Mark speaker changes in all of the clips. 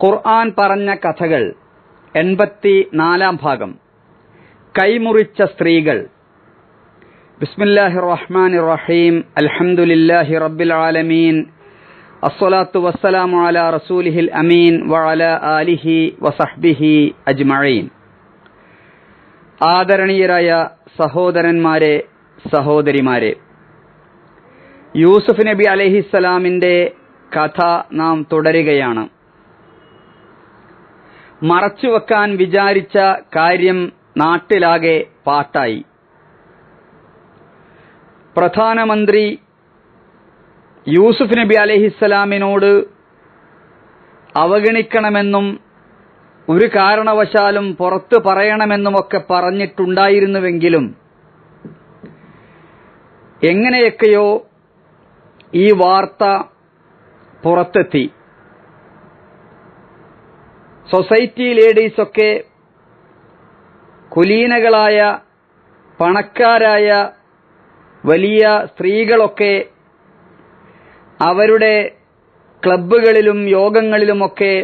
Speaker 1: ഖുർആൻ പറഞ്ഞ കഥകൾ എൺപത്തി നാലാം ഭാഗം. കൈമുറിച്ച സ്ത്രീകൾ. ബിസ്മില്ലാഹി റഹ്മാൻ റഹീം അൽഹംദുലില്ലാഹി റബ്ബിൽ ആലമീൻ അസ്സലാത്തു വസ്സലാമു അലാ റസൂലിഹിൽ അമീൻ വഅല ആലിഹി വസഹ്ബിഹി അജ്മഈൻ. ആദരണീയരായ സഹോദരന്മാരെ സഹോദരിമാരെ യൂസുഫ് നബി അലഹിസ്സലാമിന്റെ കഥ നാം തുടരുകയാണ്. മറച്ചുവെക്കാൻ വിചാരിച്ച കാര്യം നാട്ടിലാകെ പാട്ടായി. പ്രധാനമന്ത്രി യൂസുഫ് നബി അലഹിസ്സലാമിനോട് അവഗണിക്കണമെന്നും ഒരു കാരണവശാലും പുറത്തു പറയണമെന്നുമൊക്കെ പറഞ്ഞിട്ടുണ്ടായിരുന്നുവെങ്കിലും എങ്ങനെയൊക്കെയോ ഈ വാർത്ത പുറത്തെത്തി. സൊസൈറ്റി ലേഡീസൊക്കെ കുലീനകളായ പണക്കാരായ വലിയ സ്ത്രീകളൊക്കെ അവരുടെ ക്ലബ്ബുകളിലും യോഗങ്ങളിലുമൊക്കെ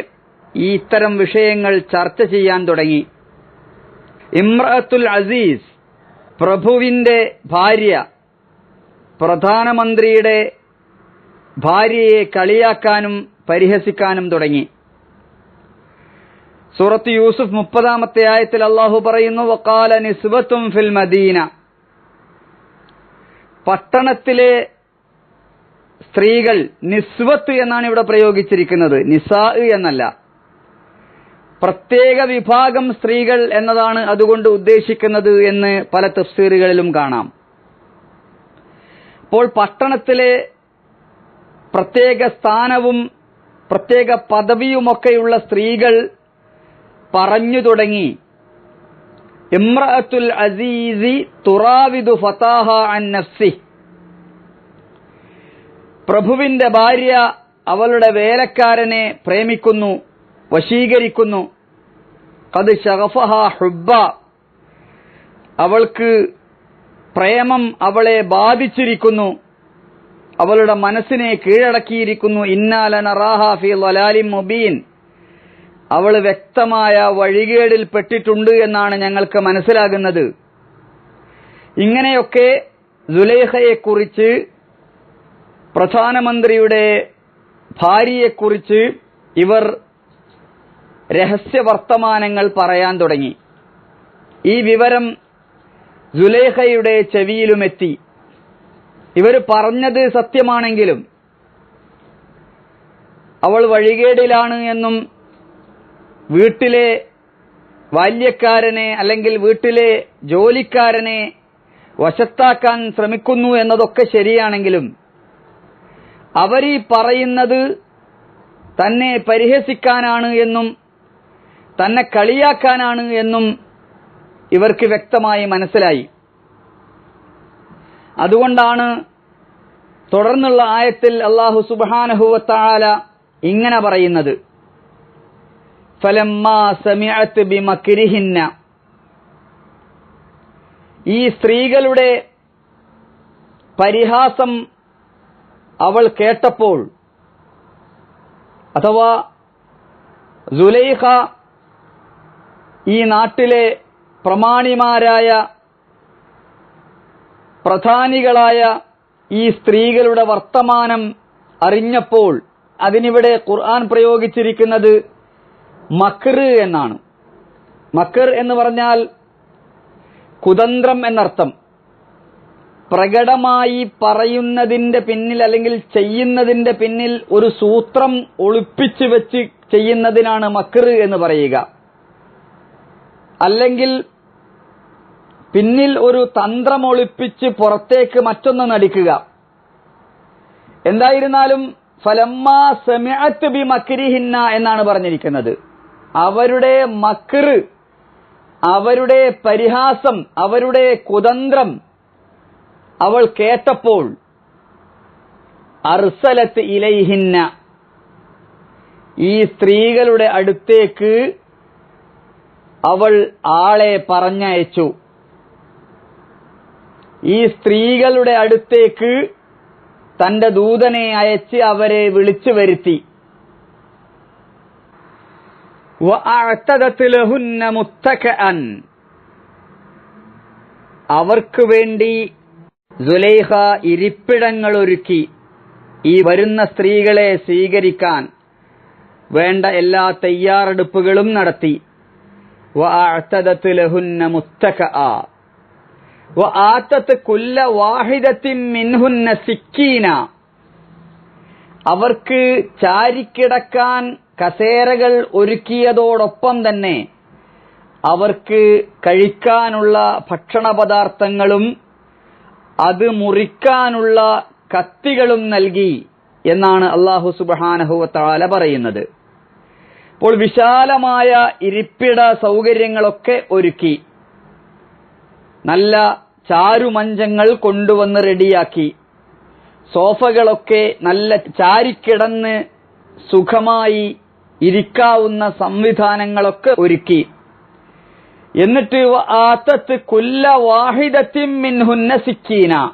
Speaker 1: ഈ ഇത്തരം വിഷയങ്ങൾ ചർച്ച ചെയ്യാൻ തുടങ്ങി. ഇമ്രഅത്തുൽ അസീസ് പ്രഭുവിന്റെ ഭാര്യ പ്രധാനമന്ത്രിയുടെ ഭാര്യയെ കളിയാക്കാനും പരിഹസിക്കാനും തുടങ്ങി. സൂറത്ത് യൂസുഫ് മുപ്പതാമത്തെ ആയത്തിൽ അള്ളാഹു പറയുന്നു വക്കാല നിസ്ബത്തും ഫിൽ മദീന. പട്ടണത്തിലെ സ്ത്രീകൾ നിസ്വത്ത് എന്നാണ് ഇവിടെ പ്രയോഗിച്ചിരിക്കുന്നത്. നിസാ എന്നല്ല. പ്രത്യേക വിഭാഗം സ്ത്രീകൾ എന്നതാണ് അതുകൊണ്ട് ഉദ്ദേശിക്കുന്നത് എന്ന് പല തഫ്സീറുകളിലും കാണാം. അപ്പോൾ പട്ടണത്തിലെ പ്രത്യേക സ്ഥാനവും പ്രത്യേക പദവിയുമൊക്കെയുള്ള സ്ത്രീകൾ പറഞ്ഞു തുടങ്ങി. ഇമ്രഅത്തുൽ അസീസി തുറാവിദു ഫതാഹ അൻ നഫ്സി. പ്രഭുവിന്റെ ഭാര്യ അവളുടെ വേലക്കാരനെ പ്രേമിക്കുന്നു വശീകരിക്കുന്നു. കത് ഷഹഫഹ ഹുബ്ബ. അവൾക്ക് പ്രേമം അവളെ ബാധിച്ചിരിക്കുന്നു. അവളുടെ മനസ്സിനെ കീഴടക്കിയിരിക്കുന്നു. ഇന്നാലനറാഹ ഫി വലാലിം മുബീൻ. അവൾ വ്യക്തമായ വഴികേടിൽ പെട്ടിട്ടുണ്ട് എന്നാണ് ഞങ്ങൾക്ക് മനസ്സിലാകുന്നത്. ഇങ്ങനെയൊക്കെ സുലേഖയെക്കുറിച്ച് പ്രധാനമന്ത്രിയുടെ ഭാര്യയെക്കുറിച്ച് ഇവർ രഹസ്യവർത്തമാനങ്ങൾ പറയാൻ തുടങ്ങി. ഈ വിവരം സുലേഖയുടെ ചെവിയിലുമെത്തി. ഇവർ പറഞ്ഞത് സത്യമാണെങ്കിലും അവൾ വഴികേടിലാണ് എന്നും വീട്ടിലെ ബാല്യക്കാരനെ അല്ലെങ്കിൽ വീട്ടിലെ ജോലിക്കാരനെ വശത്താക്കാൻ ശ്രമിക്കുന്നു എന്നതൊക്കെ ശരിയാണെങ്കിലും അവരീ പറയുന്നത് തന്നെ പരിഹസിക്കാനാണ് എന്നും തന്നെ കളിയാക്കാനാണ് എന്നും ഇവർക്ക് വ്യക്തമായി മനസ്സിലായി. അതുകൊണ്ടാണ് തുടർന്നുള്ള ആയത്തിൽ അള്ളാഹു സുബാനഹുവത്താല ഇങ്ങനെ പറയുന്നത്. ബിമക്രിഹിന്ന ഈ സ്ത്രീകളുടെ പരിഹാസം അവൾ കേട്ടപ്പോൾ അഥവാ സുലൈഖ ഈ നാട്ടിലെ പ്രമാണിമാരായ പ്രധാനികളായ ഈ സ്ത്രീകളുടെ വർത്തമാനം അറിഞ്ഞപ്പോൾ അതിനിവിടെ ഖുർആൻ പ്രയോഗിച്ചിരിക്കുന്നത് മക്കർ എന്നാണ്. മക്കർ എന്ന് പറഞ്ഞാൽ കുതന്ത്രം എന്നർത്ഥം. പ്രകടമായി പറയുന്നതിന്റെ പിന്നിൽ അല്ലെങ്കിൽ ചെയ്യുന്നതിന്റെ പിന്നിൽ ഒരു സൂത്രം ഒളിപ്പിച്ചു വെച്ച് ചെയ്യുന്നതിനാണ് മക്കർ എന്ന് പറയുക. അല്ലെങ്കിൽ പിന്നിൽ ഒരു തന്ത്രം ഒളിപ്പിച്ച് പുറത്തേക്ക് മറ്റൊന്ന് നടിക്കുക. എന്തായിരുന്നാലും ഫലമ്മ സെമിഅത്ത് ബി മക്കരിഹിന്ന എന്നാണ് പറഞ്ഞിരിക്കുന്നത്. അവരുടെ മക്കർ അവരുടെ പരിഹാസം അവരുടെ കുതന്ത്രം അവൾ കേട്ടപ്പോൾ അർസലത്ത് ഇലൈഹിന്ന ഈ സ്ത്രീകളുടെ അടുത്തേക്ക് അവൾ ആളെ പറഞ്ഞയച്ചു. ഈ സ്ത്രീകളുടെ അടുത്തേക്ക് തന്റെ ദൂതനെ അയച്ച് അവരെ വിളിച്ചു വരുത്തി. അവർക്ക് വേണ്ടി സുലൈഹ ഇരിപ്പിടങ്ങൾ ഒരുക്കി ഈ വരുന്ന സ്ത്രീകളെ സ്വീകരിക്കാൻ വേണ്ട എല്ലാ തയ്യാറെടുപ്പുകളും നടത്തി. കുല്ല വാഹിദത്തിൻ മിൻഹുന്ന സിക്കീന. അവർക്ക് ചാരിക്കിടക്കാൻ കസേരകൾ ഒരുക്കിയതോടൊപ്പം തന്നെ അവർക്ക് കഴിക്കാനുള്ള ഭക്ഷണപദാർത്ഥങ്ങളും അത് മുറിക്കാനുള്ള കത്തികളും നൽകി എന്നാണ് അള്ളാഹു സുബാനഹുവത്താല പറയുന്നത്. അപ്പോൾ വിശാലമായ ഇരിപ്പിട സൗകര്യങ്ങളൊക്കെ ഒരുക്കി നല്ല ചാരുമഞ്ചങ്ങൾ കൊണ്ടുവന്ന് റെഡിയാക്കി സോഫകളൊക്കെ നല്ല ചാരിക്കിടന്ന് സുഖമായി ഇരിക്കാവുന്ന സംവിധാനങ്ങളൊക്കെ ഒരുക്കി. എന്നിട്ട് ആത്തത്ത് കുല്ല വാഹിദത്തിൻ മിൻഹുന്ന സിക്കീന.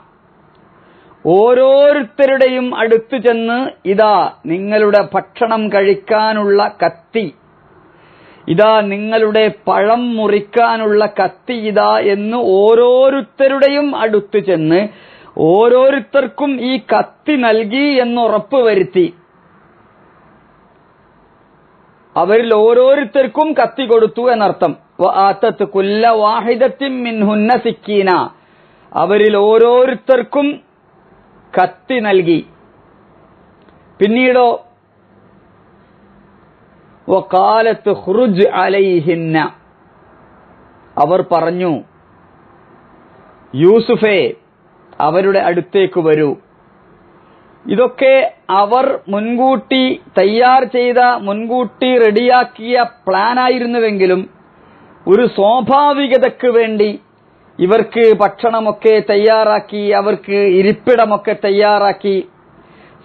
Speaker 1: ഓരോരുത്തരുടെയും അടുത്തു ചെന്ന് ഇതാ നിങ്ങളുടെ ഭക്ഷണം കഴിക്കാനുള്ള കത്തി. ഇതാ നിങ്ങളുടെ പഴം മുറിക്കാനുള്ള കത്തി ഇതാ എന്ന് ഓരോരുത്തരുടെയും അടുത്തു ചെന്ന് ഓരോരുത്തർക്കും ഈ കത്തി നൽകി എന്ന് ഉറപ്പ് വരുത്തി. അവരിൽ ഓരോരുത്തർക്കും കത്തി കൊടുത്തു എന്നർത്ഥം. ആത്തത്ത് കുല്ല വാഹിദത്തിൻ മിൻഹുന്ന സിക്കീന. അവരിൽ ഓരോരുത്തർക്കും കത്തി നൽകി. പിന്നീടോ വക്കാലത്ത് ഹുറുജ് അലൈഹിന്ന. അവർ പറഞ്ഞു യൂസുഫേ അവരുടെ അടുത്തേക്ക് വരൂ. ഇതൊക്കെ അവർ മുൻകൂട്ടി തയ്യാർ ചെയ്ത മുൻകൂട്ടി റെഡിയാക്കിയ പ്ലാനായിരുന്നുവെങ്കിലും ഒരു സ്വാഭാവികതയ്ക്ക് വേണ്ടി ഇവർക്ക് ഭക്ഷണമൊക്കെ തയ്യാറാക്കി അവർക്ക് ഇരിപ്പിടമൊക്കെ തയ്യാറാക്കി.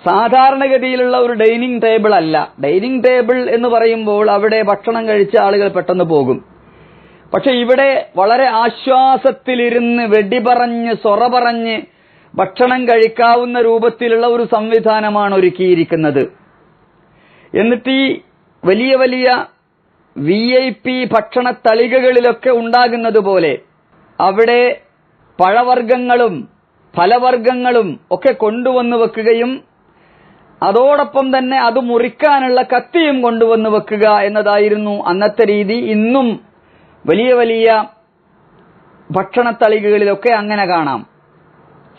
Speaker 1: സാധാരണഗതിയിലുള്ള ഒരു ഡൈനിങ് ടേബിൾ അല്ല. ഡൈനിങ് ടേബിൾ എന്ന് പറയുമ്പോൾ അവിടെ ഭക്ഷണം കഴിച്ച ആളുകൾ പെട്ടെന്ന് പോകും. പക്ഷെ ഇവിടെ വളരെ ആശ്വാസത്തിലിരുന്ന് വെടിപറഞ്ഞ് സൊറ പറഞ്ഞ് ഭക്ഷണം കഴിക്കാവുന്ന രൂപത്തിലുള്ള ഒരു സംവിധാനമാണ് ഒരുക്കിയിരിക്കുന്നത്. എന്നിട്ട് ഈ വലിയ വലിയ വി ഐ പി ഭക്ഷണത്തളികകളിലൊക്കെ ഉണ്ടാകുന്നത് പോലെ അവിടെ പഴവർഗങ്ങളും ഫലവർഗങ്ങളും ഒക്കെ കൊണ്ടുവന്നു വെക്കുകയും അതോടൊപ്പം തന്നെ അത് മുറിക്കാനുള്ള കത്തിയും കൊണ്ടുവന്നു വെക്കുക എന്നതായിരുന്നു അന്നത്തെ രീതി. ഇന്നും വലിയ വലിയ ഭക്ഷണത്തളികകളിലൊക്കെ അങ്ങനെ കാണാം.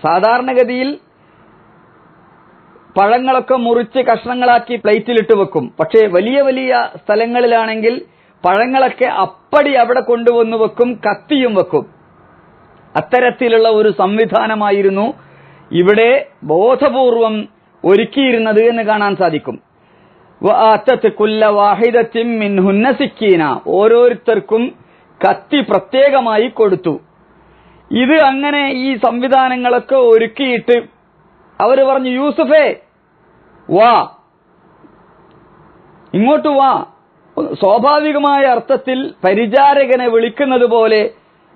Speaker 1: സാധാരണഗതിയിൽ പഴങ്ങളൊക്കെ മുറിച്ച് കഷ്ണങ്ങളാക്കി പ്ലേറ്റിലിട്ട് വെക്കും. പക്ഷേ വലിയ വലിയ സ്ഥലങ്ങളിലാണെങ്കിൽ പഴങ്ങളൊക്കെ അപ്പടി അവിടെ കൊണ്ടുവന്ന് വെക്കും കത്തിയും വെക്കും. അത്തരത്തിലുള്ള ഒരു സംവിധാനമായിരുന്നു ഇവിടെ ബോധപൂർവം ഒരുക്കിയിരുന്നത് എന്ന് കാണാൻ സാധിക്കും. കുല്ല വാഹിദത്തിൻ മിൻഹുന്ന സിക്കീന. ഓരോരുത്തർക്കും കത്തി പ്രത്യേകമായി കൊടുത്തു. ഇത് അങ്ങനെ ഈ സംവിധാനങ്ങളൊക്കെ ഒരുക്കിയിട്ട് അവർ പറഞ്ഞു യൂസഫേ വാ. ഇങ്ങോട്ട് വാ. സ്വാഭാവികമായ അർത്ഥത്തിൽ പരിചാരകനെ വിളിക്കുന്നത് പോലെ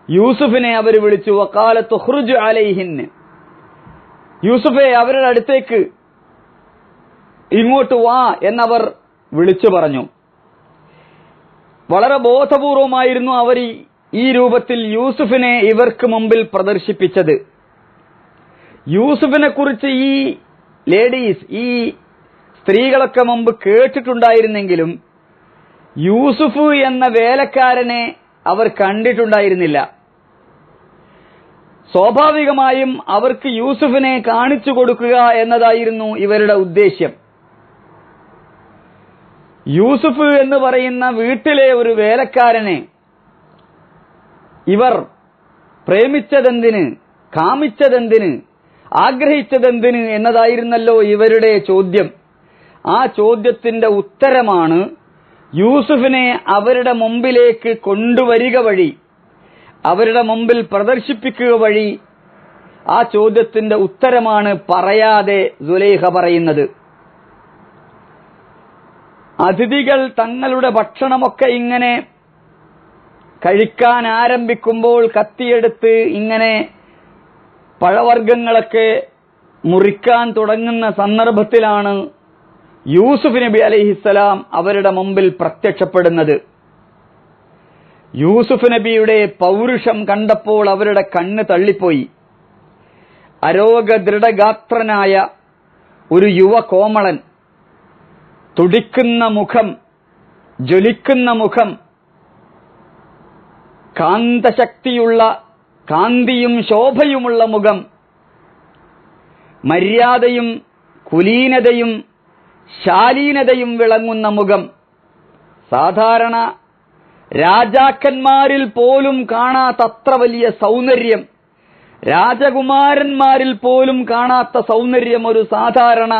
Speaker 1: യൂസുഫിനെ അവർ വിളിച്ചു വക്കാലത്ത് ഹുറുജ് അലൈഹിന് യൂസുഫെ അവരുടെ അടുത്തേക്ക് ഇങ്ങോട്ട് വാ എന്നവർ വിളിച്ചു പറഞ്ഞു. വളരെ ബോധപൂർവമായിരുന്നു അവർ ഈ- രൂപത്തിൽ യൂസുഫിനെ ഇവർക്ക് മുമ്പിൽ പ്രദർശിപ്പിച്ചത്. യൂസുഫിനെ കുറിച്ച് ഈ ലേഡീസ് ഈ സ്ത്രീകളൊക്കെ മുമ്പ് കേട്ടിട്ടുണ്ടായിരുന്നെങ്കിലും യൂസുഫ് എന്ന വേലക്കാരനെ അവർ കണ്ടിട്ടുണ്ടായിരുന്നില്ല. സ്വാഭാവികമായും അവർക്ക് യൂസുഫിനെ കാണിച്ചു കൊടുക്കുക എന്നതായിരുന്നു ഇവരുടെ ഉദ്ദേശ്യം. യൂസുഫ് എന്ന് പറയുന്ന വീട്ടിലെ ഒരു വേലക്കാരനെ ഇവർ പ്രേമിച്ചതെന്തിന് കാമിച്ചതെന്തിന് ആഗ്രഹിച്ചതെന്തിന് എന്നതായിരുന്നല്ലോ ഇവരുടെ ചോദ്യം. ആ ചോദ്യത്തിന്റെ ഉത്തരമാണ് യൂസുഫിനെ അവരുടെ മുമ്പിലേക്ക് കൊണ്ടുവരിക വഴി അവരുടെ മുമ്പിൽ പ്രദർശിപ്പിക്കുക വഴി ആ ചോദ്യത്തിന്റെ ഉത്തരമാണ് പറയാതെ സുലൈഹ പറയുന്നത്. അതിഥികൾ തങ്ങളുടെ ഭക്ഷണമൊക്കെ ഇങ്ങനെ കഴിക്കാൻ ആരംഭിക്കുമ്പോൾ കത്തിയെടുത്ത് ഇങ്ങനെ പഴവർഗങ്ങളൊക്കെ മുറിക്കാൻ തുടങ്ങുന്ന സന്ദർഭത്തിലാണ് യൂസുഫ് നബി അലൈഹിസ്സലാം അവരുടെ മുമ്പിൽ പ്രത്യക്ഷപ്പെടുന്നത്. യൂസുഫ് നബിയുടെ പൗരുഷം കണ്ടപ്പോൾ അവരുടെ കണ്ണ് തള്ളിപ്പോയി. അരോഗ ദൃഢഗാത്രനായ ഒരു യുവ കോമളൻ തുടിക്കുന്ന മുഖം ജ്വലിക്കുന്ന മുഖം കാന്തശക്തിയുള്ള കാന്തിയും ശോഭയുമുള്ള മുഖം മര്യാദയും കുലീനതയും ശാലീനതയും വിളങ്ങുന്ന മുഖം. സാധാരണ രാജാക്കന്മാരിൽ പോലും കാണാത്തത്ര വലിയ സൗന്ദര്യം രാജകുമാരന്മാരിൽ പോലും കാണാത്ത സൗന്ദര്യം ഒരു സാധാരണ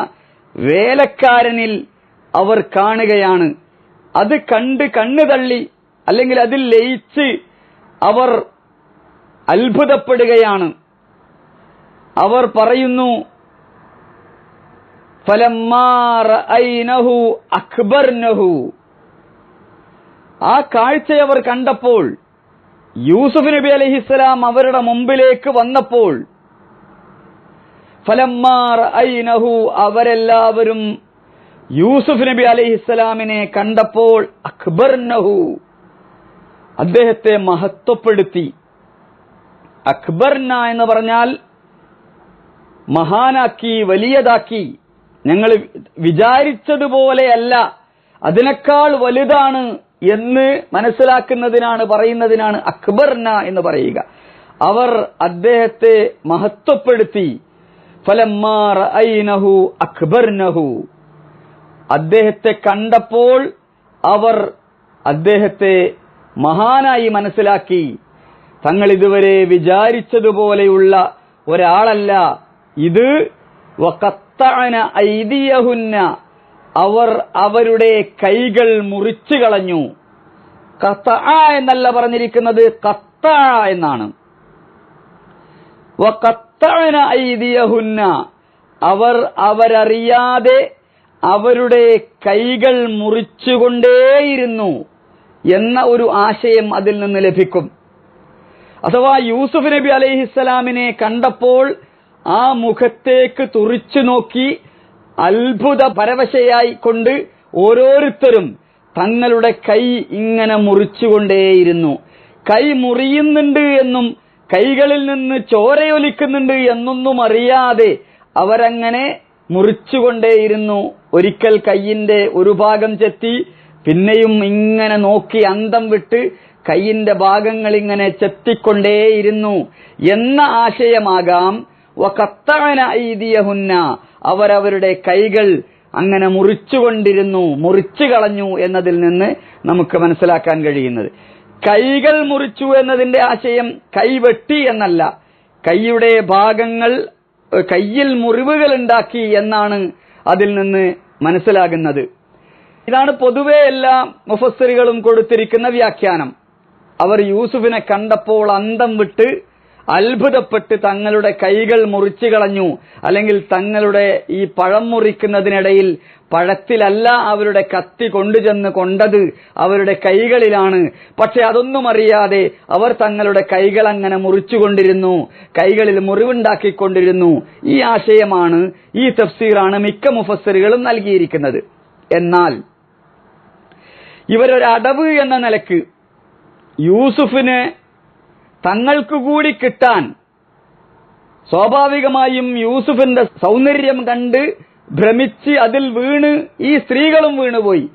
Speaker 1: വേലക്കാരനിൽ അവർ കാണുകയാണ്. അത് കണ്ട് കണ്ണു തള്ളി അല്ലെങ്കിൽ അതിൽ ലയിച്ച് അവർ അത്ഭുതപ്പെടുകയാണ്. അവർ പറയുന്നു അക്ബർനഹു. ആ കാഴ്ചയവർ കണ്ടപ്പോൾ യൂസുഫ് നബി അലഹിസ്സലാം അവരുടെ മുമ്പിലേക്ക് വന്നപ്പോൾ ഫലമാർ ഐനഹു അവരെല്ലാവരും യൂസുഫ് നബി അലഹിസ്സലാമിനെ കണ്ടപ്പോൾ അക്ബർനഹു. അദ്ദേഹത്തെ മഹത്വപ്പെടുത്തി. അക്ബർന എന്ന് പറഞ്ഞാൽ മഹാനാക്കി വലിയതാക്കി. ഞങ്ങൾ വിചാരിച്ചതുപോലെയല്ല. അതിനേക്കാൾ വലുതാണ് എന്ന് മനസ്സിലാക്കുന്നതിനാണ് പറയുന്നതിനാണ് അക്ബർന എന്ന് പറയുക. അവർ അദ്ദേഹത്തെ മഹത്വപ്പെടുത്തി. ഫലമാർ ഐനഹു അക്ബർനഹു. അദ്ദേഹത്തെ കണ്ടപ്പോൾ അവർ അദ്ദേഹത്തെ മഹാനായി മനസ്സിലാക്കി. തങ്ങൾ ഇതുവരെ വിചാരിച്ചതുപോലെയുള്ള ഒരാളല്ല. ഇത് ഐതിയഹുന്ന അവർ അവരുടെ കൈകൾ മുറിച്ചു കളഞ്ഞു. കത്ത എന്നല്ല പറഞ്ഞിരിക്കുന്നത് കത്ത എന്നാണ്. ഐതിയഹുന്ന അവർ അവരറിയാതെ അവരുടെ കൈകൾ മുറിച്ചുകൊണ്ടേയിരുന്നു. എന്ന ഒരു ആശയം അതിൽ നിന്ന് ലഭിക്കും. അഥവാ യൂസുഫ് നബി അലൈഹിസ്സലാമിനെ കണ്ടപ്പോൾ ആ മുഖത്തേക്ക് തുറിച്ചു നോക്കി അത്ഭുത പരവശയായി കൊണ്ട് ഓരോരുത്തരും തങ്ങളുടെ കൈ ഇങ്ങനെ മുറിച്ചുകൊണ്ടേയിരുന്നു. കൈ മുറിയുന്നുണ്ട് എന്നും കൈകളിൽ നിന്ന് ചോരയൊലിക്കുന്നുണ്ട് എന്നൊന്നും അറിയാതെ അവരങ്ങനെ മുറിച്ചുകൊണ്ടേയിരുന്നു. ഒരിക്കൽ കൈയിന്റെ ഒരു ഭാഗം ചെത്തി പിന്നെയും ഇങ്ങനെ നോക്കി അന്തം വിട്ട് കൈയിന്റെ ഭാഗങ്ങൾ ഇങ്ങനെ ചെത്തിക്കൊണ്ടേയിരുന്നു. എന്ന ആശയമാകാം വഖത്തഅന ഐദിയഹുന്ന അവരവരുടെ കൈകൾ അങ്ങനെ മുറിച്ചുകൊണ്ടിരുന്നു മുറിച്ചു കളഞ്ഞു എന്നതിൽ നിന്ന് നമുക്ക് മനസ്സിലാക്കാൻ കഴിയുന്നത്. കൈകൾ മുറിച്ചു എന്നതിന്റെ ആശയം കൈവെട്ടി എന്നല്ല കൈയുടെ ഭാഗങ്ങൾ കയ്യിൽ മുറിവുകൾ ഉണ്ടാക്കി എന്നാണ് അതിൽ നിന്ന് മനസ്സിലാകുന്നത്. ഇതാണ് പൊതുവെ എല്ലാ മുഫസ്സറികളും കൊടുത്തിരിക്കുന്ന വ്യാഖ്യാനം. അവർ യൂസുഫിനെ കണ്ടപ്പോൾ അന്തം വിട്ട് അത്ഭുതപ്പെട്ട് തങ്ങളുടെ കൈകൾ മുറിച്ചു കളഞ്ഞു. അല്ലെങ്കിൽ തങ്ങളുടെ ഈ പഴം മുറിക്കുന്നതിനിടയിൽ പഴത്തിലല്ല അവരുടെ കത്തി കൊണ്ടുചെന്ന് കൊണ്ടത് അവരുടെ കൈകളിലാണ്. പക്ഷെ അതൊന്നും അറിയാതെ അവർ തങ്ങളുടെ കൈകൾ അങ്ങനെ മുറിച്ചുകൊണ്ടിരുന്നു കൈകളിൽ മുറിവുണ്ടാക്കിക്കൊണ്ടിരുന്നു. ഈ ആശയമാണ് ഈ തഫ്സീറാണ് മിക്ക മുഫസ്സറുകളും നൽകിയിരിക്കുന്നത്. എന്നാൽ ഇവരൊരു അടവ് എന്ന നിലയ്ക്ക് യൂസുഫിന് തങ്ങൾക്കു കൂടി കിട്ടാൻ സ്വാഭാവികമായും യൂസുഫിന്റെ സൗന്ദര്യം കണ്ട് ഭ്രമിച്ച് അതിൽ വീണ് ഈ സ്ത്രീകളും വീണുപോയി.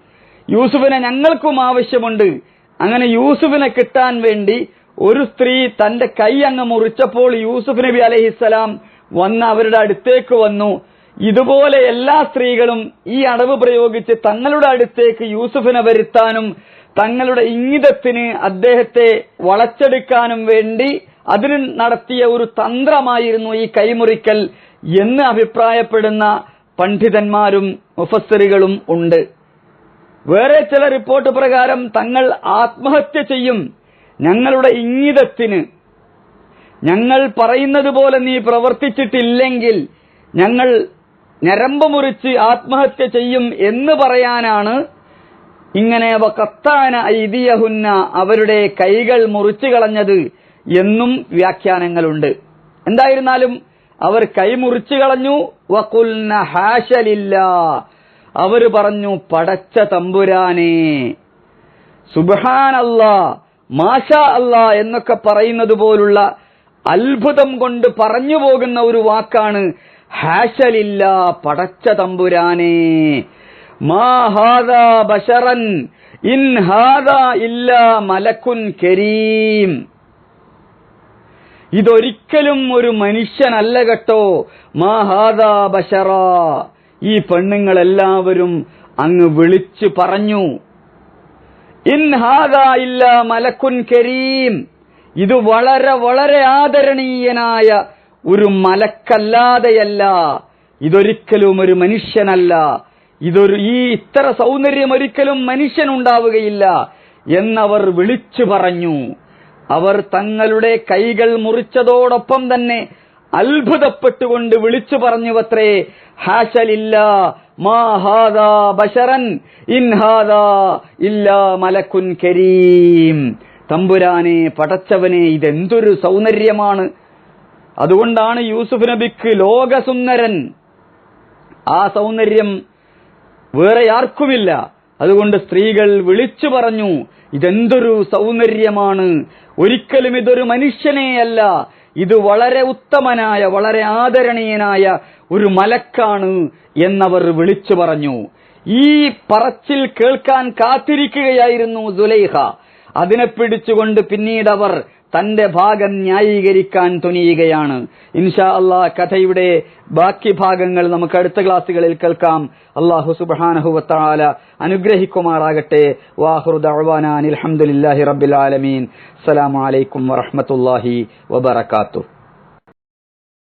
Speaker 1: യൂസുഫിനെ ഞങ്ങൾക്കും ആവശ്യമുണ്ട്. അങ്ങനെ യൂസുഫിനെ കിട്ടാൻ വേണ്ടി ഒരു സ്ത്രീ തന്റെ കൈ അങ്ങ് മുറിച്ചപ്പോൾ യൂസുഫ് നബി അലഹിസ്സലാം വന്ന് അവരുടെ അടുത്തേക്ക് വന്നു. ഇതുപോലെ എല്ലാ സ്ത്രീകളും ഈ അടവ് പ്രയോഗിച്ച് തങ്ങളുടെ അടുത്തേക്ക് യൂസുഫിനെ വരുത്താനും തങ്ങളുടെ ഇംഗിതത്തിന് അദ്ദേഹത്തെ വളച്ചെടുക്കാനും വേണ്ടി അതിന് നടത്തിയ ഒരു തന്ത്രമായിരുന്നു ഈ കൈമുറിക്കൽ എന്ന് അഭിപ്രായപ്പെടുന്ന പണ്ഡിതന്മാരും മുഫസ്സറുകളും ഉണ്ട്. വേറെ ചില റിപ്പോർട്ട് പ്രകാരം തങ്ങൾ ആത്മഹത്യ ചെയ്യും ഞങ്ങളുടെ ഇംഗിതത്തിന്. ഞങ്ങൾ പറയുന്നത് പോലെ നീ പ്രവർത്തിച്ചിട്ടില്ലെങ്കിൽ ഞങ്ങൾ ഞരമ്പ് മുറിച്ച് ആത്മഹത്യ ചെയ്യും എന്ന് പറയാനാണ് ഇങ്ങനെ കത്താന ഐതിയഹുന്ന അവരുടെ കൈകൾ മുറിച്ചു കളഞ്ഞത് എന്നും വ്യാഖ്യാനങ്ങളുണ്ട്. എന്തായിരുന്നാലും അവർ കൈ മുറിച്ചു കളഞ്ഞു. വക്കുൽന ഹാഷലില്ല അവർ പറഞ്ഞു പടച്ച തമ്പുരാനെ സുബാനല്ലാ മാഷ അല്ല എന്നൊക്കെ പറയുന്നത് പോലുള്ള അത്ഭുതം കൊണ്ട് പറഞ്ഞു പോകുന്ന ഒരു വാക്കാണ് ഹാഷലില്ല പടച്ച തമ്പുരാനെ. ബശറൻ ഇൻ ഇല്ല മലക്കുൻ കരീം. ഇതൊരിക്കലും ഒരു മനുഷ്യനല്ല കേട്ടോ മാഹാദാ ബഷറ. ഈ പെണ്ണുങ്ങളെല്ലാവരും അങ്ങ് വിളിച്ചു പറഞ്ഞു ഇൻ ഇല്ല മലക്കുൻ കരീം. ഇത് വളരെ വളരെ ആദരണീയനായ ഒരു മലക്കല്ലാതെയല്ല ഇതൊരിക്കലും ഒരു മനുഷ്യനല്ല ഇതൊരു ഈ ഇത്ര സൗന്ദര്യം ഒരിക്കലും മനുഷ്യനുണ്ടാവുകയില്ല എന്നവർ വിളിച്ചു പറഞ്ഞു. അവർ തങ്ങളുടെ കൈകൾ മുറിച്ചതോടൊപ്പം തന്നെ അത്ഭുതപ്പെട്ടുകൊണ്ട് വിളിച്ചു പറഞ്ഞുവത്രേ ഹാശലില്ല ഹാഷലില്ല ബശറൻ ഇല്ലാ മലക്കുൻ കരീം. തമ്പുരാനെ പടച്ചവനെ ഇതെന്തൊരു സൗന്ദര്യമാണ്. അതുകൊണ്ടാണ് യൂസുഫ് നബിക്ക് ലോകസുന്ദരൻ. ആ സൗന്ദര്യം വേറെ ആർക്കുമില്ല. അതുകൊണ്ട് സ്ത്രീകൾ വിളിച്ചു പറഞ്ഞു ഇതെന്തൊരു സൗന്ദര്യമാണ്. ഒരിക്കലും ഇതൊരു മനുഷ്യനെയല്ല ഇത് വളരെ ഉത്തമനായ വളരെ ആദരണീയനായ ഒരു മലക്കാണ് എന്നവർ വിളിച്ചു പറഞ്ഞു. ഈ പറച്ചിൽ കേൾക്കാൻ കാത്തിരിക്കുകയായിരുന്നു സുലൈഹ. അതിനെ പിടിച്ചുകൊണ്ട് പിന്നീട് അവർ തന്റെ ഭാഗം ന്യായീകരിക്കാൻ തുനിയുകയാണ്. ഇൻഷാ അള്ളാ കഥയുടെ ബാക്കി ഭാഗങ്ങൾ നമുക്ക് അടുത്ത ക്ലാസ്സുകളിൽ കേൾക്കാം. അള്ളാഹു സുബാനഹുവത്താല അനുഗ്രഹിക്കുമാറാകട്ടെ. വാഹുറുദാൻ അലഹമുല്ലാഹി റബ്ബിൽ ആലമീൻ. അസ്സലാമു അലൈക്കും വറഹമത്തല്ലാഹി വബർക്കാത്തു